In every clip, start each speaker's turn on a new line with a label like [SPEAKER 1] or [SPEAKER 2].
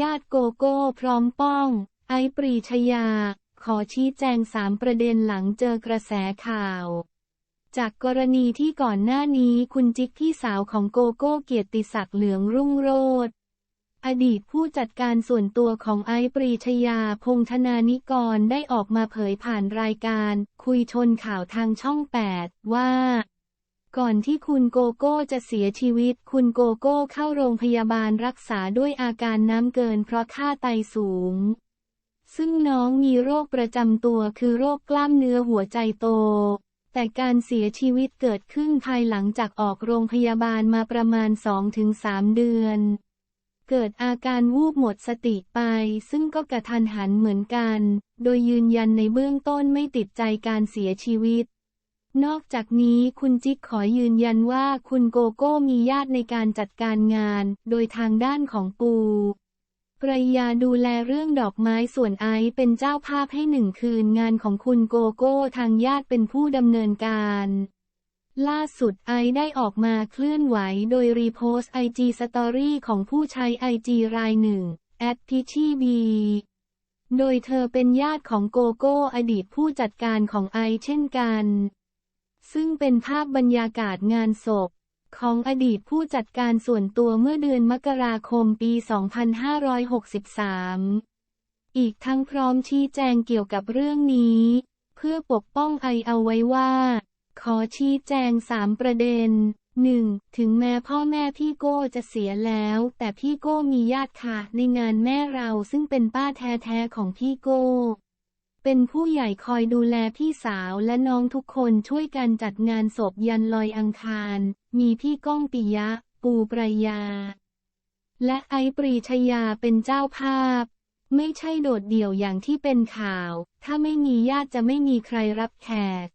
[SPEAKER 1] ญาติโกโก้พร้อมป้อง ไอปรีชยา ขอชี้แจงสามประเด็นหลังเจอกระแสข่าว จากกรณีที่ก่อนหน้านี้คุณจิ๊กพี่สาวของโกโก้เกียรติศักดิ์เหลืองรุ่งโรจน์อดีตผู้จัดการส่วนตัวของไอปรีชยาพงษ์ธนานิกรได้ออกมาเผยผ่านรายการ คุยชนข่าวทางช่อง 8 ว่า ก่อนที่คุณโกโก้จะเสียชีวิต คุณโกโก้เข้าโรงพยาบาลรักษาด้วยอาการน้ำเกินเพราะค่าไตสูง ซึ่งน้องมีโรคประจำตัวคือโรคกล้ามเนื้อหัวใจโต แต่การเสียชีวิตเกิดขึ้นภายหลังจากออกโรงพยาบาลมาประมาณ 2-3 เดือน เกิดอาการวูบหมดสติไป ซึ่งก็กระทันหันเหมือนกัน โดยยืนยันในเบื้องต้นไม่ติดใจการเสียชีวิต นอกจากนี้คุณจิ๊กขอยืนยันว่าคุณโกโก้มีญาติในการจัดการงาน โดยทางด้านของปูปรายาดูแลเรื่องดอกไม้ส่วนไอซ์เป็นเจ้าภาพให้หนึ่งคืนงานของคุณโกโก้ทางญาติเป็นผู้ดำเนินการ ล่าสุดไอซ์ได้ออกมาเคลื่อนไหวโดยรีโพสต์ไอจีสตอรี่ของผู้ใช้ไอจีรายหนึ่งแอดพิชีบีโดยเธอเป็นญาติของโกโก้อดีตผู้จัดการของไอเช่นกัน ซึ่งเป็นภาพบรรยากาศงานศพ ของอดีตผู้จัดการส่วนตัวเมื่อเดือนมกราคมปี 2563 อีกทั้งพร้อมชี้แจงเกี่ยวกับเรื่องนี้ เพื่อปกป้องไอเอาไว้ว่า ขอชี้แจงสามประเด็น 1. ถึงแม้พ่อแม่พี่โก้จะเสียแล้ว แต่พี่โก้มีญาติค่ะในงานแม่เราซึ่งเป็นป้าแท้ๆของพี่โก้ เป็นผู้ใหญ่คอยดูแลพี่สาวและน้องทุกคนช่วยกันจัดงานศพยันลอยอังคาร มีพี่ก้องปิยะ ปูปรายา และไอปรีชยาเป็นเจ้าภาพ ไม่ใช่โดดเดี่ยวอย่างที่เป็นข่าว ถ้าไม่มีญาติจะไม่มีใครรับแขก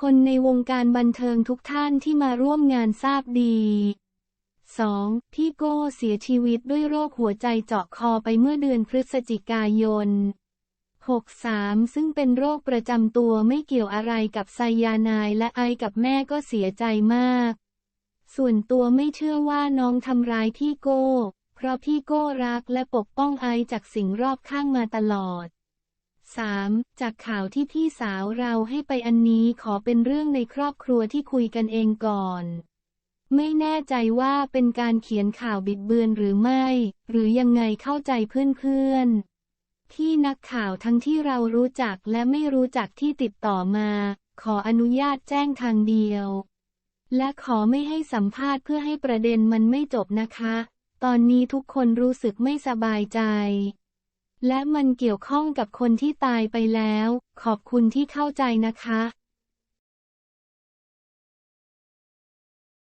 [SPEAKER 1] คนในวงการบันเทิงทุกท่านที่มาร่วมงานทราบดี 2. พี่โก้เสียชีวิตด้วยโรคหัวใจเจาะคอไปเมื่อเดือนพฤศจิกายน 63 ซึ่งเป็นโรคประจำตัวไม่เกี่ยวอะไรกับไซยานด์และไอกับแม่ก็เสียใจมาก ส่วนตัวไม่เชื่อว่าน้องทำร้ายพี่โก้ เพราะพี่โก้รักและปกป้องไอจากสิ่งรอบข้างมาตลอด 3. จากข่าวที่พี่สาวเราให้ไปอันนี้ขอเป็นเรื่องในครอบครัวที่คุยกันเองก่อน ไม่แน่ใจว่าเป็นการเขียนข่าวบิดเบือนหรือไม่ หรือยังไงเข้าใจเพื่อนๆ ที่นักข่าวทั้งที่เรารู้จักและไม่รู้จักที่ติดต่อมา ขออนุญาตแจ้งทางเดียว และขอไม่ให้สัมภาษณ์เพื่อให้ประเด็นมันไม่จบนะคะ ตอนนี้ทุกคนรู้สึกไม่สบายใจ และมันเกี่ยวข้องกับคนที่ตายไปแล้ว ขอบคุณที่เข้าใจนะคะ